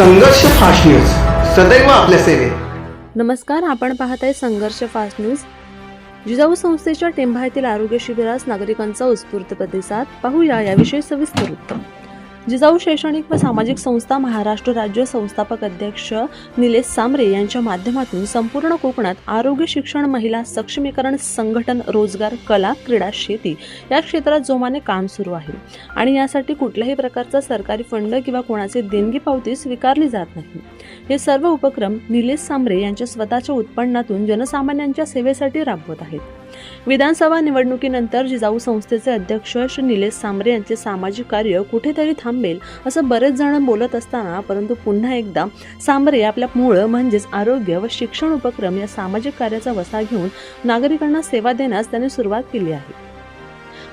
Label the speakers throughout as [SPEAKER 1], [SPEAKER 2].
[SPEAKER 1] संघर्ष fast news. सदैव आपल्या सेवेत.
[SPEAKER 2] नमस्कार आपण पाहत आहे संघर्ष फास्ट न्यूज. जिजाऊ संस्थेच्या टेंभा येथील आरोग्य शिबिरास नागरिकांचा उत्स्फूर्त प्रतिसाद. पाहूया याविषयी सविस्तर उत्तम जिजाऊ शैक्षणिक व सामाजिक संस्था महाराष्ट्र राज्य संस्थापक अध्यक्ष निलेश सामरे यांच्या माध्यमातून संपूर्ण कोकणात आरोग्य शिक्षण महिला सक्षमीकरण संघटन रोजगार कला क्रीडा शेती या क्षेत्रात जोमाने काम सुरू आहे. आणि यासाठी कुठल्याही प्रकारचा सरकारी फंड किंवा कोणाचे देणगी पावती स्वीकारली जात नाही. हे सर्व उपक्रम निलेश सामरे यांच्या स्वतःच्या उत्पन्नातून जनसामान्यांच्या सेवेसाठी राबवत आहेत. विधानसभा निवडणुकीनंतर जिजाऊ संस्थेचे अध्यक्ष श्री निलेश सांबरे यांचे सामाजिक कार्य कुठेतरी थांबेल असं बरेच जण बोलत असताना परंतु पुन्हा एकदा सांबरे आपल्या मूळ म्हणजेच आरोग्य व शिक्षण उपक्रम या सामाजिक कार्याचा वसा घेऊन नागरिकांना सेवा देण्यास त्यांनी सुरुवात केली आहे.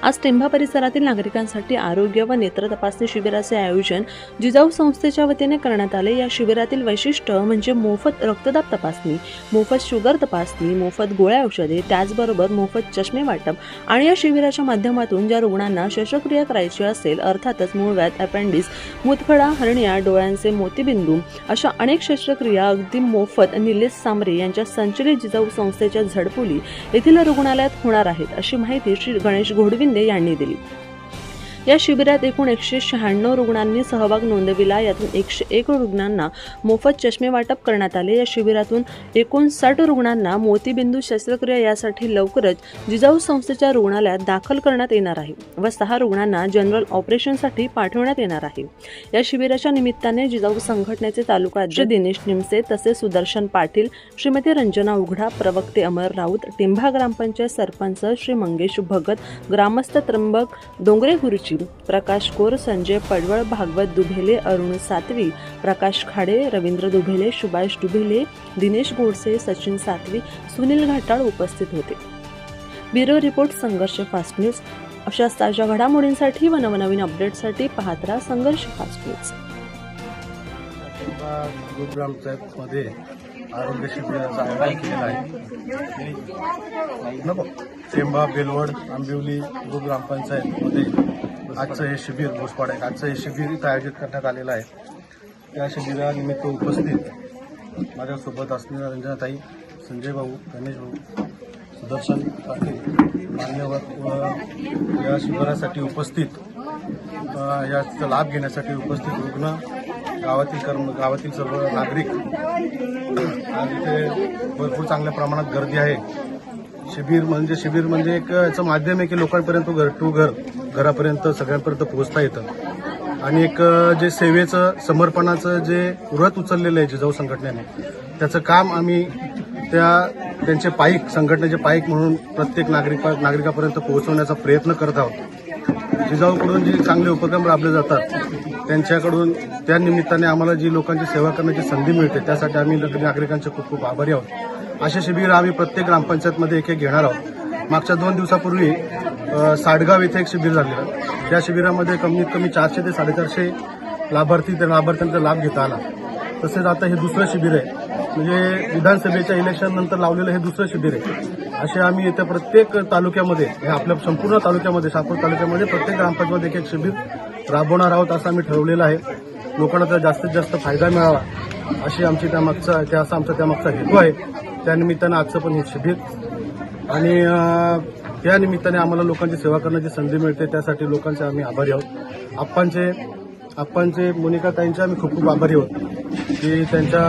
[SPEAKER 2] आज टेंभा परिसरातील नागरिकांसाठी आरोग्य व नेत्र तपासणी शिबिराचे आयोजन जिजाऊ संस्थेच्या वतीने करण्यात आले. या शिबिरातील वैशिष्ट्य म्हणजे मोफत रक्तदाब तपासणी मोफत शुगर तपासणी मोफत गोळ्या औषधे त्याचबरोबर मोफत चष्मे वाटप. आणि या शिबिराच्या माध्यमातून ज्या रुग्णांना शस्त्रक्रिया करायची असेल अर्थातच मूळव्याध अपेंडिस मुतखडा हरण्या डोळ्यांचे मोतीबिंदू अशा अनेक शस्त्रक्रिया अगदी मोफत निलेश सांबरे यांच्या संचलित जिजाऊ संस्थेच्या झडपुली येथील रुग्णालयात होणार आहेत. अशी माहिती श्री गणेश घोडवी शिंदे यांनी दिली. या शिबिरात एकूण एकशे शहाण्णव रुग्णांनी सहभाग नोंदविला. यातून एकशे एक रुग्णांना मोफत चष्मे वाटप करण्यात आले. या शिबिरातून एकोणसाठ रुग्णांना मोतीबिंदू शस्त्रक्रिया यासाठी लवकरच जिजाऊ संस्थेच्या रुग्णालयात दाखल करण्यात येणार आहे व सहा रुग्णांना जनरल ऑपरेशनसाठी पाठवण्यात येणार आहे. या शिबिराच्या निमित्ताने जिजाऊ संघटनेचे तालुका अध्यक्ष दिनेश निमसे तसेच सुदर्शन पाटील श्रीमती रंजना उघडा प्रवक्ते अमर राऊत टिंभा ग्रामपंचायत सरपंच श्री मंगेश भगत ग्रामस्थ त्र्यंबक डोंगरे गुरुची प्रकाश कोर संजय पडवळ भागवत दुभेले अरुण सातवी प्रकाश खाडे रवींद्र दुभेले सुभाष दुभेले दिनेश गोडसे सचिन सातवी सुनील घाटाळ उपस्थित होते. Bureau report Sangharsh fast news. अशाच ताज्या घडामोडींसाठी व नवनवीन अपडेटसाठी पाहत राहा संघर्ष फास्ट न्यूज.
[SPEAKER 3] ग्रामपंचायतमध्ये आरोग्य शिबिराचं आयोजन केलेलं आहे. नको टेंबा बेलवड आंबिवली ग्रामपंचायतमध्ये आजचं हे शिबिर घोषपाड आहे आजचं हे शिबिर इथं आयोजित करण्यात आलेलं आहे. त्या शिबिरानिमित्त उपस्थित माझ्यासोबत असलेल्या रंजनाताई संजय भाऊ गणेश भाऊ सुदर्शन पाटील मान्यवर व या शिबिरासाठी उपस्थित याचा लाभ घेण्यासाठी उपस्थित रुग्ण गावातील कर्म गावातील सर्व नागरिक आज इथे भरपूर चांगल्या प्रमाणात गर्दी आहे. शिबिर म्हणजे शिबिर म्हणजे एक याचं माध्यम आहे की लोकांपर्यंत घर टू घर घरापर्यंत सगळ्यांपर्यंत पोहोचता येतं. आणि एक जे सेवेचं समर्पणाचं जे व्रत उचललेलं आहे जिजाऊ संघटनेने त्याचं काम आम्ही त्या त्यांचे पाईक संघटनेचे पाईक म्हणून प्रत्येक नागरिका नागरिकापर्यंत पोहोचवण्याचा प्रयत्न करत आहोत. जिजाऊकडून जे चांगले उपक्रम राबले जातात त्यांच्याकडून त्या निमित्ताने आम्हाला जी लोकांची सेवा करण्याची संधी मिळते त्यासाठी आम्ही नागरिकांचे खूप खूप आभारी आहोत. असे शिबिर आम्ही प्रत्येक ग्रामपंचायतमध्ये एक एक घेणार आहोत. मागच्या दोन दिवसापूर्वी साडगाव इथे एक शिबिर झालेलं. त्या शिबिरामध्ये कमीत कमी चारशे ते साडेचारशे लाभार्थी त्या लाभार्थ्यांचा लाभ घेता आला. तसेच आता हे दुसरं शिबिर आहे. म्हणजे विधानसभेच्या इलेक्शन नंतर लावलेलं हे दुसरं शिबिर आहे. असे आम्ही येत्या प्रत्येक तालुक्यामध्ये हे आपल्या संपूर्ण तालुक्यामध्ये सापूर तालुक्यामध्ये प्रत्येक ग्रामपंचायतमध्ये एक एक शिबिर राबवणार आहोत असं आम्ही ठरवलेलं आहे. लोकांना त्याचा जास्तीत जास्त फायदा मिळावा अशी आमची त्यामागचा त्या असा आमचा त्यामागचा हेतू आहे. त्यानिमित्तानं आजचं पण हे शिबिर. आणि त्या निमित्ताने आम्हाला लोकांची सेवा करण्याची संधी मिळते. त्यासाठी लोकांचे आम्ही आभारी आहोत. आप्पांचे आप्पांचे मोनिका ताईंचे आम्ही खूप खूप आभारी आहोत. की त्यांच्या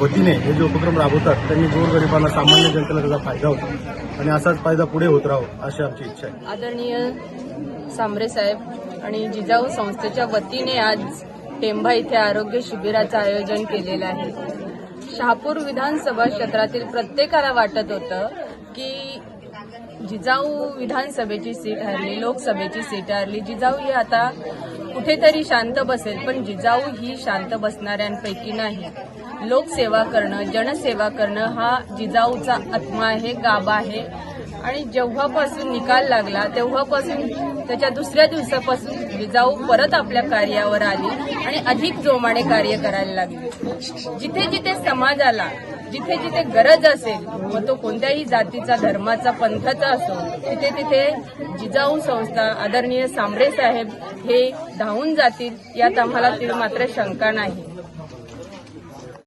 [SPEAKER 3] वतीने हे जे उपक्रम राबवतात त्यांनी गोरगरिबांना सामान्य जनतेला त्याचा फायदा होतो. आणि असाच फायदा पुढे होत राहो अशी आमची इच्छा आहे.
[SPEAKER 4] आदरणीय सांबरे साहेब आणि जिजाऊ संस्थेच्या वतीने आज टेंभा इथे आरोग्य शिबिराचं आयोजन केलेलं आहे. शहापूर विधानसभा क्षेत्रातील प्रत्येकाला वाटत होतं की जिजाऊ विधानसभेची सीट हरली लोकसभेची सीट हरली. जिजाऊ ही आता कुठेतरी शांत बसेल पण जिजाऊ ही शांत बसणाऱ्यांपैकी नाही. लोकसेवा करणं जनसेवा करणं हा जिजाऊचा आत्मा आहे गाभा आहे. आणि जेव्हापासून निकाल लागला तेव्हापासून त्याच्या दुसऱ्या दिवसापासून जिजाऊ परत आपल्या कार्यावर आली आणि अधिक जोमाने कार्य करायला लागली. जिथे जिथे समाजाला जिथे जिथे गरज असेल मग तो कोणत्याही जातीचा धर्माचा पंथाचा असो तिथे तिथे जिजाऊ संस्था आदरणीय सांबरे साहेब हे धावून जातील यात आम्हाला ती मात्र शंका नाही.